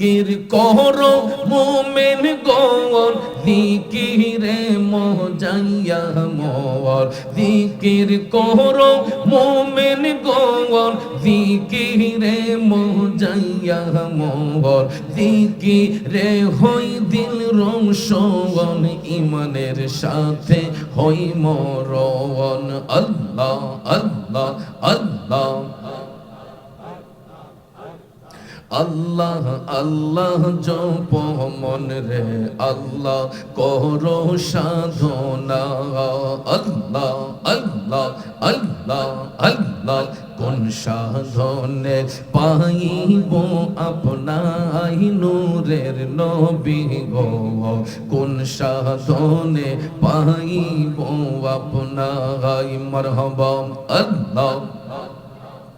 জিকির কর মোমেন গর দিকিরে মজাইয়া মর দিকির কর মোমেন গর দিকিরে মজাইয়া মর দিকিরে হই দিল রোশন ইমানের সাথে হই মরণ। আল্লাহ আল্লাহ আল্লাহ। আল্লাহ আল্লাহ জপ মন রে, আল্লাহ করো সাধনা। আল্লাহ আল্লাহ আল্লাহ আল্লাহ কোন সাধনে পাইব আপনাই নূরের নবী গো? কোন সাধনে পাইব আপনাই? মরহবা, আল্লাহ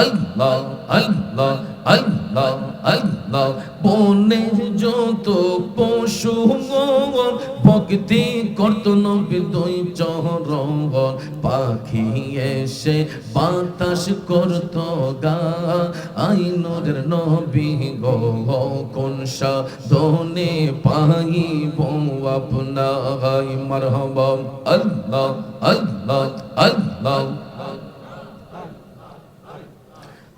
আল্লাহ আল্লাহ আল্লাহ আল্লাহ। বনের যত পশু ভক্তি করত নবী দুই চরণ। পাখি এসে বাতাস করত গা। আইনের নবী গো কোন সাধনে পাইব আপনাই মারহাবা। আল্লাহ আল্লাহ আল্লাহ।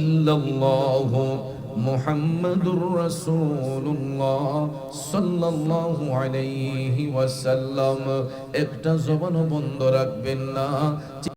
ইল্লাল্লাহু মুহাম্মাদুর রাসূলুল্লাহ সাল্লাল্লাহু আলাইহি ওয়াসাল্লাম। একটা জবান বন্ধ রাখবেন না।